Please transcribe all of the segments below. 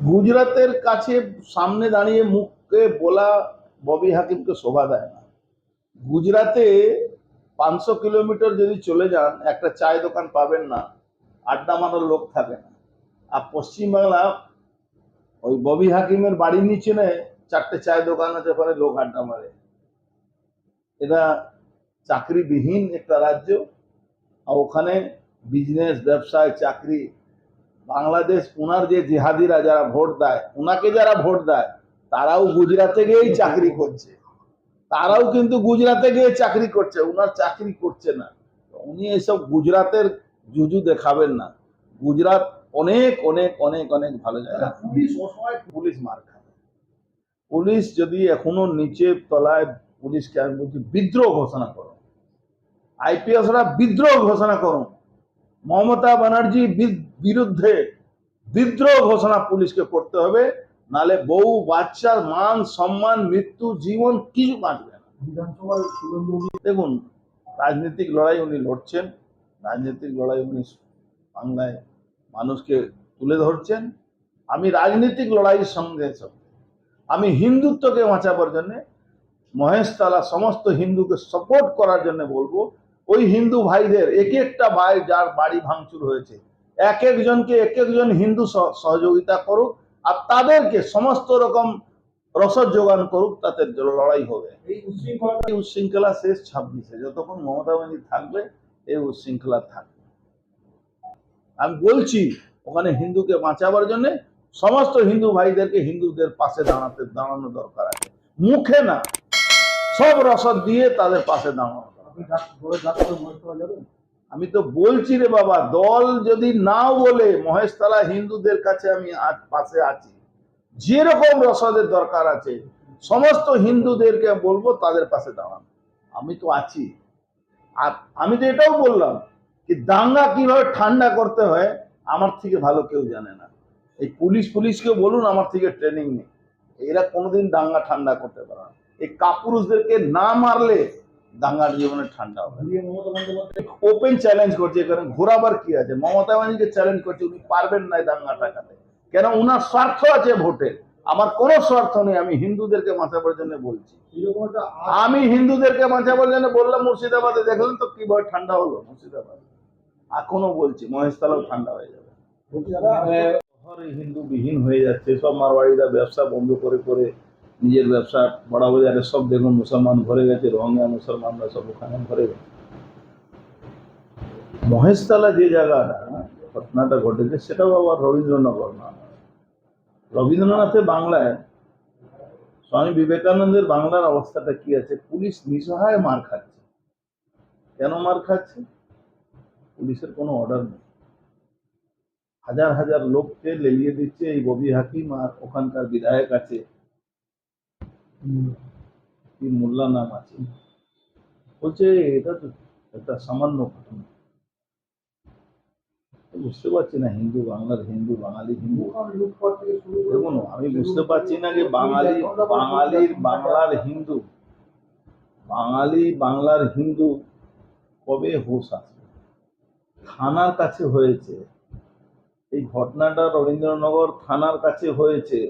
গুজরাতের কাছে সামনে দাঁড়িয়ে মুখে বলা ববি হাকিমকে শোভা দেয় না। গুজরাতে পাঁচশো কিলোমিটার যদি চলে যান, একটা চায় দোকান পাবেন না, আড্ডা মারার লোক থাকে না। আর পশ্চিমবাংলা ওই ববি হাকিমের বাড়ির নিচে চারটে চায় দোকান আছে, ওখানে লোক আড্ডা মারে। এটা চাকরিবিহীন একটা রাজ্য, আর ওখানে বিজনেস ব্যবসায়, চাকরি বাংলাদেশ ওনার যে জিহাদিরা যারা ভোট দেয় ওনাকে যারা ভোট দেয় তারাও গুজরাটে গিয়েই চাকরি করছে। তারাও কিন্তু গুজরাটে গিয়ে চাকরি করছে ওনার চাকরি করছে না। উনি এসব গুজরাটের জুজু দেখাবেন না। গুজরাট অনেক অনেক অনেক অনেক ভালো জায়গা। পুলিশ পুলিশ মার খাবে পুলিশ যদি এখনও নিচে তলায় পুলিশকে আমি বলছি বিদ্রোহ ঘোষণা করো। আইপিএসরা বিদ্রোহ ঘোষণা করুন মমতা ব্যানার্জি বিরুদ্ধে বিদ্রোহ ঘোষণা পুলিশকে করতে হবে নালে বউ বাচ্চার মান সম্মান মৃত্যু জীবন কিছু বাঁচবে না। দেখুন রাজনৈতিক লড়াই উনি লড়ছেন রাজনৈতিক লড়াই উনি বাংলায় মানুষকে তুলে ধরছেন। আমি রাজনৈতিক লড়াইয়ের সঙ্গে সঙ্গে আমি হিন্দুত্বকে বাঁচাবার জন্য মহেশতলা সমস্ত হিন্দুকে সাপোর্ট করার জন্য বলব ওই হিন্দু ভাইদের এক একটা ভাই যার বাড়ি ভাঙচুর হয়েছে এক একজনকে এক একজন হিন্দু সহযোগিতা করুক আর তাদেরকে সমস্ত রকম রসদ যোগান করুক তাতে লড়াই হবে। এই উশৃঙ্খলা উচ্ছৃঙ্খলা শেষ ছাব্বিশে। যতক্ষণ মমতা ব্যানার্জি থাকবে এই উচ্ছৃঙ্খলা থাকবে। আমি বলছি ওখানে হিন্দুকে বাঁচাবার জন্য সমস্ত হিন্দু ভাইদেরকে হিন্দুদের পাশে দাঁড়াতে দাঁড়ানো দরকার আছে। মুখে না সব রসদ দিয়ে তাদের পাশে দাঁড়ানো দরকার। আমি তো বলছি রে বাবা, দল যদি নাও বলে মহেশতলা হিন্দুদের কাছে আমি পাশে আছি, যেরকম রসদের দরকার আছে, সমস্ত হিন্দুদেরকে বলব তাদের পাশে দাঁড়ান। আমি তো আছি। আর আমি তো এটাও বললাম কি দাঙ্গা কীভাবে ঠান্ডা করতে হয়, আমার থেকে ভালো কেউ জানে না। এই পুলিশ পুলিশকে বলুন, আমার থেকে ট্রেনিং নেই। এরা কোনোদিন দাঙ্গা ঠান্ডা করতে পারে না। এই কাপুরুষদেরকে না মারলে দাঙ্গার জীবনে ঠান্ডা হবে। ওপেন চ্যালেঞ্জ করছে কারণ ঘোরাবার কি আছে? মমতা ব্যানার্জিকে চ্যালেঞ্জ করছে উনি পারবেন না দাঙ্গা টাকাতে কেন? উনার স্বার্থ আছে ভোটে। আমার কোনো স্বার্থ নেই আমি হিন্দুদেরকে বাঁচাবার জন্য বলছি। আমি হিন্দুদেরকে বাঁচাবার জন্য বললাম মুর্শিদাবাদে। দেখলেন তো কি কীভাবে ঠান্ডা হলো মুর্শিদাবাদ। এখনও বলছি মহেশতলাও ঠান্ডা হয়ে যাবে। হিন্দু বিহীন হয়ে যাচ্ছে সব মারবাড়িরা ব্যবসা বন্ধ করে করে নিজের ব্যবসা বড় বাজারে সব দেখুন মুসলমান ভরে গেছে, রোহিঙ্গা, মুসলমানরা সব ওখানে ভরে গেছে। মহেশতলা যে জায়গাটা, ঘটনাটা ঘটেছে, সেটাও আবার রবীন্দ্রনগর না। রবীন্দ্রনাথের বাংলায় স্বামী বিবেকানন্দের বাংলার অবস্থাটা কি আছে? পুলিশ নিঃসহায় মার খাচ্ছে। কেন মার খাচ্ছে? পুলিশের কোনো অর্ডার নেই। হাজার হাজার লোককে লেলিয়ে দিচ্ছে এই ববি হাকিম, আর ওখানকার বিধায়ক আছে মোল্লা নাম আছে? বলছে, এটা তো একটা সামান্য ঘটনা। বুঝতে পারছি না, হিন্দু, বাংলার হিন্দু, বাঙালি হিন্দু। দেখুন, আমি বুঝতে পারছি না যে বাঙালি, বাঙালির বাংলার হিন্দু, বাঙালি বাংলার হিন্দু কবে হোশ আসবে থানার কাছে হয়েছে। এই ঘটনাটা রবীন্দ্রনগর থানার কাছে হয়েছে।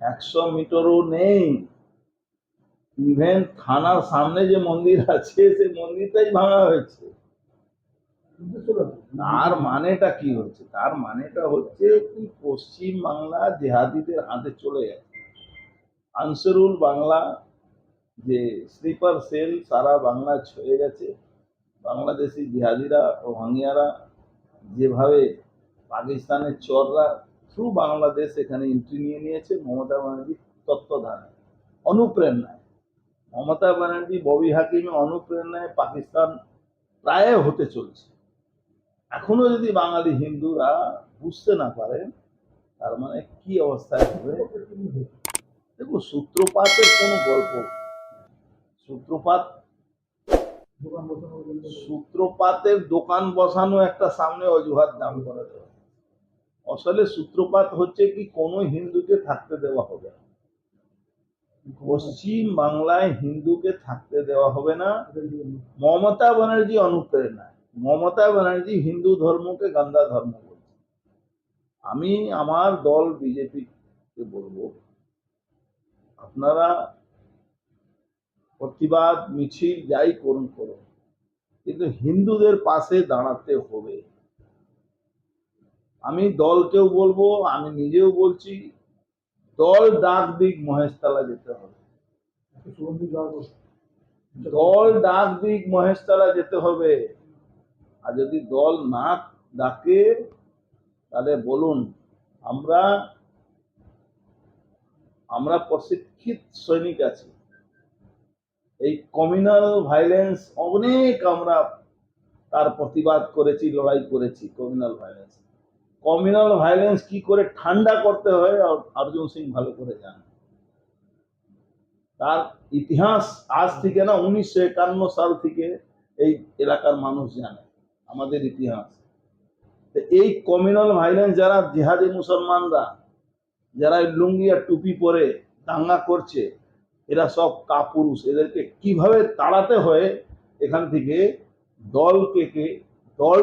একশো মিটারও নেই। ইভেন থানার সামনে যে মন্দির আছে, সেই মন্দিরটাই ভাঙা হয়েছে। তার মানেটা কি হচ্ছে? তার মানেটা হচ্ছে কি? পশ্চিম বাংলা জেহাদিদের হাতে চলে গেছে। আনসারুল বাংলা যে স্লিপার সেল, সারা বাংলা ছয়ে গেছে। বাংলাদেশি জিহাদিরা ও ভাঙিয়ারা যেভাবে পাকিস্তানের চররা থ্রু বাংলাদেশ এখানে এন্ট্রি নিয়ে নিয়েছে মমতা ব্যানার্জির তত্ত্বাবধানে। অনুপ্রেরণায় মমতা ব্যানার্জি, ববি হাকিমের অনুপ্রেরণায় পাকিস্তান প্রায় হতে চলছে। এখনও যদি বাঙালি হিন্দুরা বুঝতে না পারে, তার মানে কি অবস্থায় হবে? দেখো সূত্রপাতের কোনো গল্প সূত্রপাত, সূত্রপাতের দোকান বসানো একটা সামনে অজুহাত দাম করে দেওয়া আসলে সূত্রপাত হচ্ছে কি, কোনো হিন্দুকে থাকতে দেওয়া হবে না। পশ্চিম বাংলায় হিন্দুকে থাকতে দেওয়া হবে না। মমতা ব্যানার্জি অনুপ্রেরণায় মমতা ব্যানার্জি হিন্দু ধর্মকে গান্ধা ধর্ম বলছে। আমি আমার দল বিজেপিকে বলব, আপনারা প্রতিবাদ, মিছিল, যাই করুন করুন। কিন্তু হিন্দুদের পাশে দাঁড়াতে হবে। আমি দলকেও বলব আমি নিজেও বলছি দল ডাক দিক মহেশতলা যেতে হবে। দল ডাক দিক মহেশতলা যেতে হবে। আর যদি দল না ডাকে তাহলে বলুন আমরা আমরা প্রশিক্ষিত সৈনিক আছি। এই কমিউনাল ভাইলেন্স অনেক আমরা তার প্রতিবাদ করেছি লড়াই করেছি কমিউনাল ভাইলেন্স কমিউনাল ভাইলেন্স কি করে ঠান্ডা করতে হয় অর্জুন সিং ভালো করে জানে। তার ইতিহাস আজ থেকে না উনিশশো একান্ন সাল থেকে এই এলাকার মানুষ জানে, আমাদের ইতিহাস। এই কমিউনাল ভাইলেন্স যারা জেহাদি মুসলমানরা, যারা লুঙ্গি আর টুপি পরে দাঙ্গা করছে, এরা সব কাপুরুষ। এদেরকে কীভাবে তাড়াতে হয়, এখান থেকে দলকে কে, দল